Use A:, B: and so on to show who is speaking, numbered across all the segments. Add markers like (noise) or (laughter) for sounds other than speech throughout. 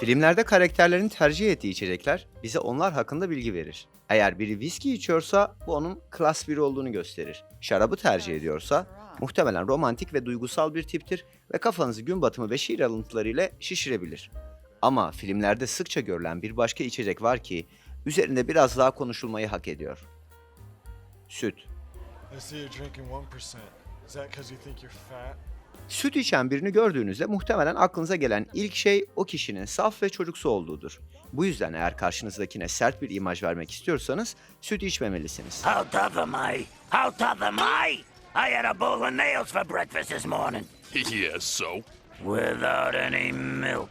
A: Filmlerde karakterlerin tercih ettiği içecekler bize onlar hakkında bilgi verir. Eğer biri viski içiyorsa bu onun klas biri olduğunu gösterir. Şarabı tercih ediyorsa muhtemelen romantik ve duygusal bir tiptir ve kafanızı gün batımı ve şiir alıntılarıyla şişirebilir. Ama filmlerde sıkça görülen bir başka içecek var ki üzerinde biraz daha konuşulmayı hak ediyor. Süt.
B: I see you're drinking 1%. Is that you think you're fat?
A: Süt içen birini gördüğünüzde muhtemelen aklınıza gelen ilk şey o kişinin saf ve çocuksu olduğudur. Bu yüzden eğer karşınızdakine sert bir imaj vermek istiyorsanız süt içmemelisiniz.
C: How tough am I? How tough am I? I had a bowl of nails for breakfast this morning. (laughs)
D: yes, so?
C: Without any milk.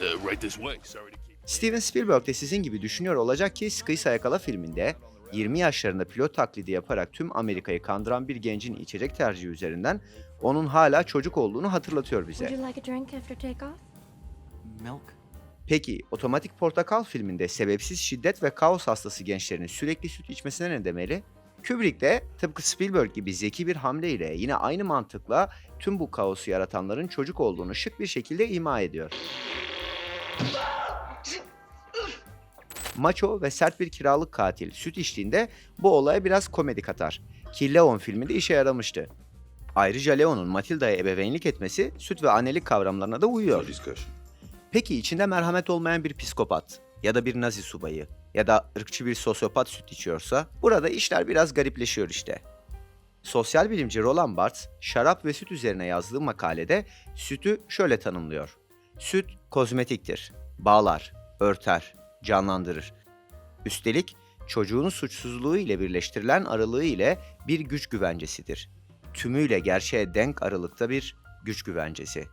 D: Uh, right this way. Sorry to keep...
A: Steven Spielberg de sizin gibi düşünüyor olacak ki Sıkıysa Yakala filminde 20 yaşlarında pilot taklidi yaparak tüm Amerika'yı kandıran bir gencin içecek tercihi üzerinden onun hala çocuk olduğunu hatırlatıyor
E: Would
A: bize.
E: you like a drink after takeoff?
F: Milk?
A: Peki Otomatik Portakal filminde sebepsiz şiddet ve kaos hastası gençlerin sürekli süt içmesine ne demeli? Kubrick de tıpkı Spielberg gibi zeki bir hamleyle yine aynı mantıkla tüm bu kaosu yaratanların çocuk olduğunu şık bir şekilde ima ediyor. Maço ve sert bir kiralık katil süt içtiğinde bu olaya biraz komedi katar. Ki Leon filminde işe yaramıştı. Ayrıca Leon'un Matilda'ya ebeveynlik etmesi süt ve annelik kavramlarına da uyuyor. Peki içinde merhamet olmayan bir psikopat ya da bir nazi subayı ya da ırkçı bir sosyopat süt içiyorsa burada işler biraz garipleşiyor işte. Sosyal bilimci Roland Barthes, şarap ve süt üzerine yazdığı makalede sütü şöyle tanımlıyor. Süt kozmetiktir. Bağlar, örter, canlandırır. Üstelik çocuğun suçsuzluğu ile birleştirilen aralığı ile bir güç güvencesidir. Tümüyle gerçeğe denk aralıkta bir güç güvencesi.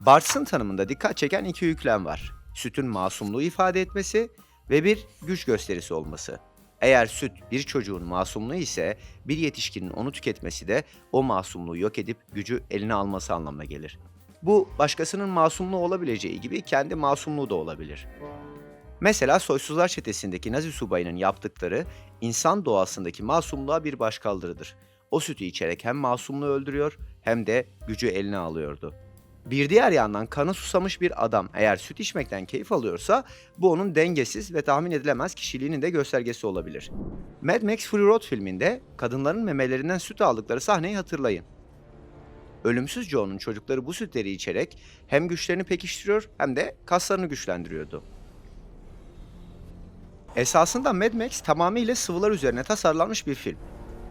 A: Bartes'ın tanımında dikkat çeken iki yüklem var. Sütün masumluğu ifade etmesi ve bir güç gösterisi olması. Eğer süt bir çocuğun masumluğu ise bir yetişkinin onu tüketmesi de o masumluğu yok edip gücü eline alması anlamına gelir. Bu başkasının masumluğu olabileceği gibi kendi masumluğu da olabilir. Mesela Soysuzlar Çetesi'ndeki Nazi subayının yaptıkları insan doğasındaki masumluğa bir başkaldırıdır. O sütü içerek hem masumluğu öldürüyor hem de gücü eline alıyordu. Bir diğer yandan kanı susamış bir adam eğer süt içmekten keyif alıyorsa bu onun dengesiz ve tahmin edilemez kişiliğinin de göstergesi olabilir. Mad Max Fury Road filminde kadınların memelerinden süt aldıkları sahneyi hatırlayın. Ölümsüz Joe'nun çocukları bu sütleri içerek hem güçlerini pekiştiriyor hem de kaslarını güçlendiriyordu. Esasında Mad Max tamamıyla sıvılar üzerine tasarlanmış bir film.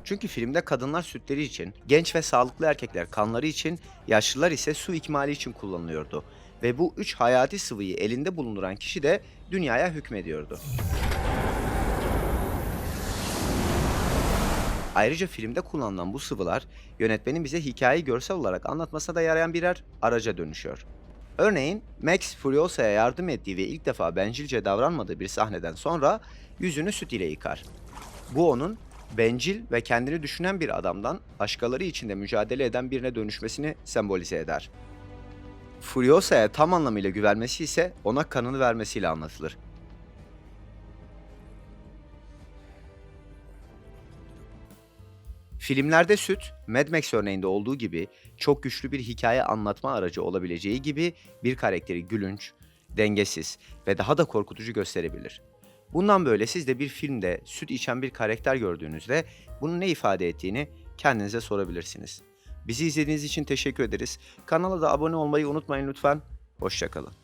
A: Çünkü filmde kadınlar sütleri için, genç ve sağlıklı erkekler kanları için, yaşlılar ise su ikmali için kullanılıyordu. Ve bu üç hayati sıvıyı elinde bulunduran kişi de dünyaya hükmediyordu. Ayrıca filmde kullanılan bu sıvılar yönetmenin bize hikayeyi görsel olarak anlatmasına da yarayan birer araca dönüşüyor. Örneğin Max Furiosa'ya yardım ettiği ve ilk defa bencilce davranmadığı bir sahneden sonra yüzünü süt ile yıkar. Bu onun bencil ve kendini düşünen bir adamdan başkaları içinde mücadele eden birine dönüşmesini sembolize eder. Furiosa'ya tam anlamıyla güvenmesi ise ona kanını vermesiyle anlatılır. Filmlerde süt, Mad Max örneğinde olduğu gibi çok güçlü bir hikaye anlatma aracı olabileceği gibi bir karakteri gülünç, dengesiz ve daha da korkutucu gösterebilir. Bundan böyle siz de bir filmde süt içen bir karakter gördüğünüzde bunun ne ifade ettiğini kendinize sorabilirsiniz. Bizi izlediğiniz için teşekkür ederiz. Kanala da abone olmayı unutmayın lütfen. Hoşçakalın.